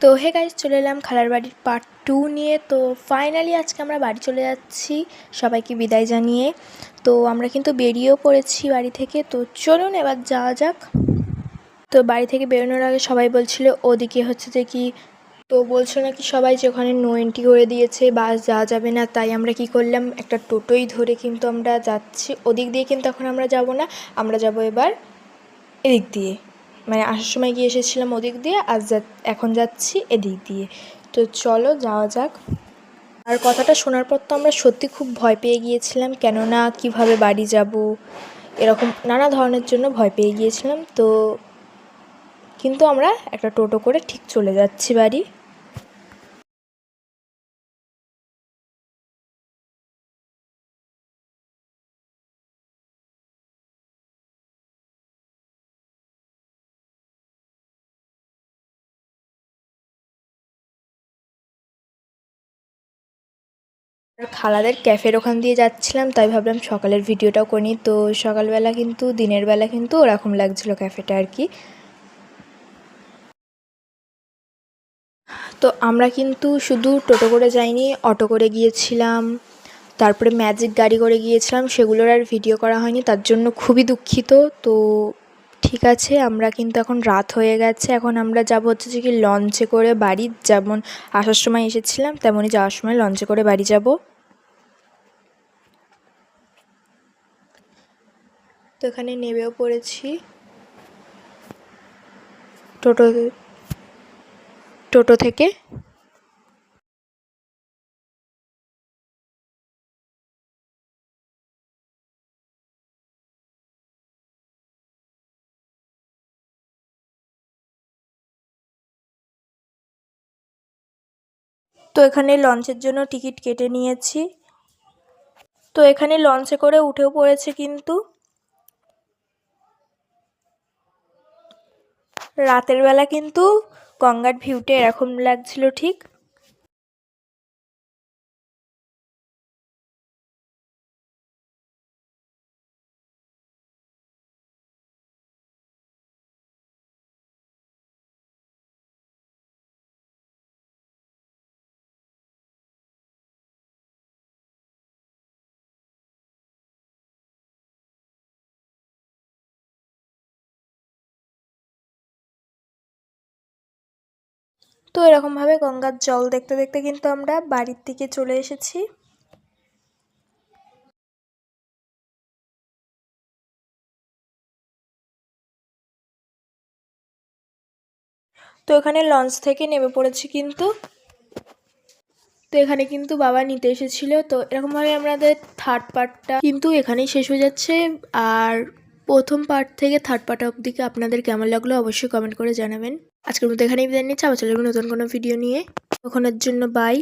তো hey guys চলে এলাম খালার বাড়ির পার্ট টু নিয়ে। তো ফাইনালি আজকে আমরা বাড়ি চলে যাচ্ছি সবাইকে বিদায় জানিয়ে। তো, আমরা কিন্তু বেরিয়েও পড়েছি বাড়ি থেকে। তো, চলুন এবার যাওয়া যাক। তো, বাড়ি থেকে বেরোনোর আগে সবাই বলছিল, ওদিকে হচ্ছে যে কি, তো বলছো নাকি সবাই যে ওখানে নো এন্ট্রি করে দিয়েছে, বাস যাওয়া যাবে না। তাই আমরা কি করলাম, একটা টোটোই ধরে কিন্তু আমরা যাচ্ছি। ওদিক দিয়ে কিন্তু এখন আমরা যাব না, আমরা যাব এবার এদিক দিয়ে। মানে আসার সময় গিয়ে এসেছিলাম ওদিক দিয়ে যা, এখন যাচ্ছি এদিক দিয়ে। তো চলো যাওয়া যাক। আর কথাটা শোনার পর তো আমরা সত্যি খুব ভয় পেয়ে গিয়েছিলাম, কেননা কীভাবে বাড়ি যাব, এরকম নানা ধরনের জন্য ভয় পেয়ে গিয়েছিলাম। তো কিন্তু আমরা একটা টোটো করে ঠিক চলে যাচ্ছি বাড়ি। খালাদের ক্যাফের ওখান দিয়ে যাচ্ছিলাম, তাই ভাবলাম সকালের ভিডিওটাও করি তো সকালবেলা কিন্তু, দিনের বেলা কিন্তু ওরকম লাগছিল ক্যাফেটা আর কি। তো আমরা কিন্তু শুধু টোটো করে যাইনি, অটো করে গিয়েছিলাম, তারপরে ম্যাজিক গাড়ি করে গিয়েছিলাম, সেগুলোর আর ভিডিও করা হয়নি, তার জন্য খুবই দুঃখিত। তো ঠিক আছে, আমরা কিন্তু এখন রাত হয়ে গেছে। এখন আমরা যাব হচ্ছে যে কি লঞ্চে করে বাড়ি। যেমন আসার সময় এসেছিলাম, তেমনই যাওয়ার সময় লঞ্চে করে বাড়ি যাব। তো এখানে নেবেও পড়েছি। টোটো টোটো থেকে তো এখানে লঞ্চের জন্য টিকিট কেটে নিয়েছি। তো এখানে লঞ্চে করে উঠেও পড়েছে কিন্তু। রাতের বেলা কিন্তু গঙ্গার ভিউটা এরকম লাগছিল ঠিক। তো এরকমভাবে গঙ্গার জল দেখতে দেখতে কিন্তু আমরা বাড়ির দিকে চলে এসেছি। তো এখানে লঞ্চ থেকে নেমে পড়েছি কিন্তু। তো এখানে কিন্তু বাবা নিতে এসেছিল। তো এরকমভাবে আমাদের থার্ড পার্টটা কিন্তু এখানেই শেষ হয়ে যাচ্ছে। আর প্রথম পার্ট থেকে থার্ড পার্ট অবধিকে আপনাদের কেমন লাগল অবশ্যই কমেন্ট করে জানাবেন। আজকের মতো এখানেই বিদায় নিচ্ছি, আবার চলে নতুন কোনো ভিডিও নিয়ে। ওখানের জন্য বাই